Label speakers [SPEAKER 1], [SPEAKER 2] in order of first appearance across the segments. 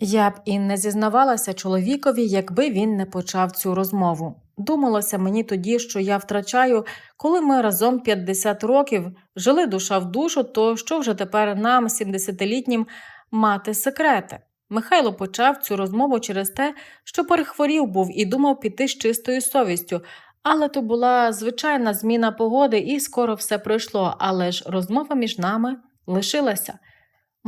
[SPEAKER 1] Я б і не зізнавалася чоловікові, якби він не почав цю розмову. Думалося мені тоді, що я втрачаю, коли ми разом 50 років жили душа в душу, то що вже тепер нам, 70-літнім, мати секрети? Михайло почав цю розмову через те, що перехворів був і думав піти з чистою совістю, але то була звичайна зміна погоди, і скоро все пройшло, але ж розмова між нами лишилася.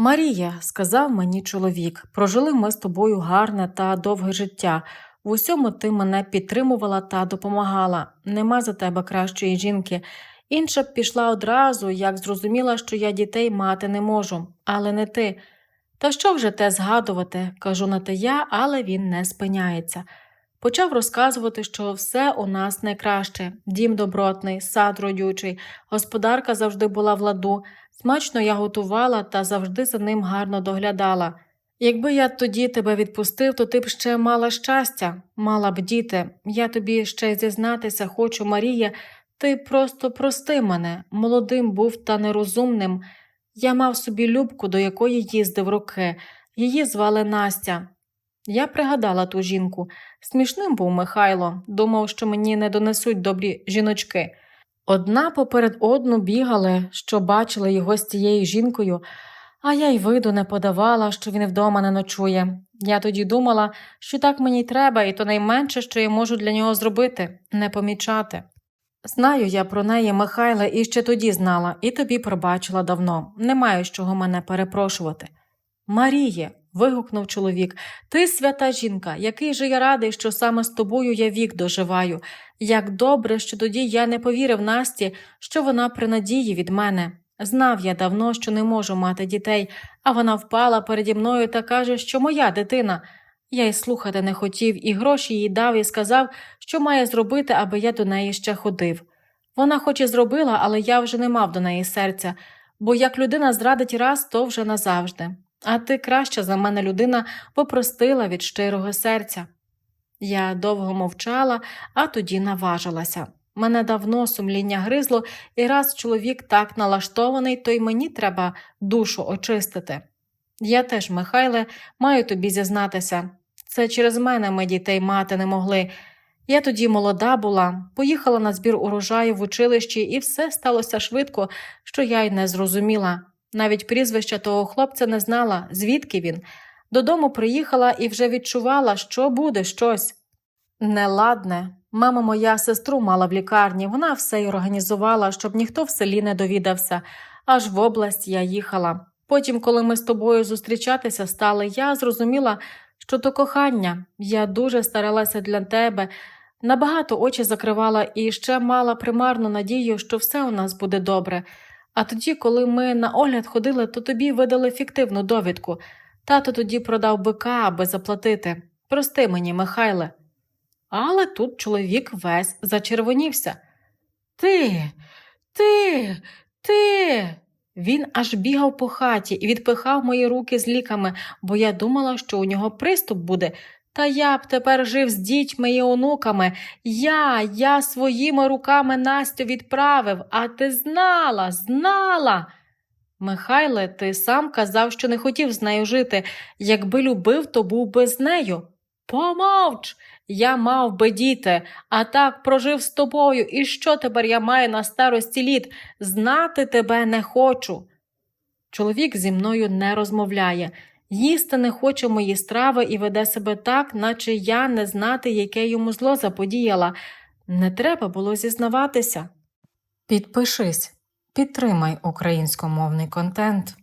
[SPEAKER 1] Марія, сказав мені чоловік, прожили ми з тобою гарне та довге життя. В усьому ти мене підтримувала та допомагала. Нема за тебе кращої жінки. Інша б пішла одразу, як зрозуміла, що я дітей мати не можу, але не ти. Та що вже те згадувати, кажу на те я, але він не спиняється. Почав розказувати, що все у нас найкраще: дім добротний, сад родючий, господарка завжди була в ладу, смачно я готувала та завжди за ним гарно доглядала. Якби я тоді тебе відпустив, то ти б ще мала щастя, мала б діти. Я тобі ще зізнатися хочу, Марія, ти просто прости мене, молодим був та нерозумним. Я мав собі любку, до якої їздив роки. Її звали Настя. Я пригадала ту жінку. Смішним був Михайло, думав, що мені не донесуть добрі жіночки. Одна поперед одну бігали, що бачили його з цією жінкою, а я й виду не подавала, що він вдома не ночує. Я тоді думала, що так мені й треба, і то найменше, що я можу для нього зробити не помічати. Знаю я про неї, Михайле, і ще тоді знала, і тобі пробачила давно. Немає з чого мене перепрошувати. Маріє, вигукнув чоловік, ти свята жінка, який же я радий, що саме з тобою я вік доживаю. Як добре, що тоді я не повірив Насті, що вона при надії від мене. Знав я давно, що не можу мати дітей, а вона впала переді мною та каже, що моя дитина. Я й слухати не хотів, і гроші їй дав і сказав, що має зробити, аби я до неї ще ходив. Вона хоч і зробила, але я вже не мав до неї серця, бо як людина зрадить раз, то вже назавжди. А ти краща за мене людина попростила від щирого серця. Я довго мовчала, а тоді наважилася. Мене давно сумління гризло, і раз чоловік так налаштований, то й мені треба душу очистити. Я теж, Михайле, маю тобі зізнатися. Це через мене ми дітей мати не могли. Я тоді молода була, поїхала на збір урожаю в училищі, і все сталося швидко, що я й не зрозуміла. Навіть прізвища того хлопця не знала, звідки він. Додому приїхала і вже відчувала, що буде щось. Неладне. Мама моя сестру мала в лікарні, вона все й організувала, щоб ніхто в селі не довідався, аж в область я їхала. Потім, коли ми з тобою зустрічатися стали, я зрозуміла, що то кохання. Я дуже старалася для тебе, набагато очі закривала і ще мала примарну надію, що все у нас буде добре. А тоді, коли ми на огляд ходили, то тобі видали фіктивну довідку. Тато тоді продав бика, аби заплатити. Прости мені, Михайле. Але тут чоловік весь зачервонівся. Ти, ти, ти. Він аж бігав по хаті і відпихав мої руки з ліками, бо я думала, що у нього приступ буде. Та я б тепер жив з дітьми і онуками. Я, я своїми руками Настю відправив, а ти знала, знала. Михайле, ти сам казав, що не хотів з нею жити. Якби любив, то був би з нею. Помовч, я мав би діти, а так прожив з тобою, і що тепер я маю на старості літ? Знати тебе не хочу. Чоловік зі мною не розмовляє, їсти не хоче мої страви і веде себе так, наче я не знати, яке йому зло заподіяла. Не треба було зізнаватися. Підпишись, підтримай українськомовний контент.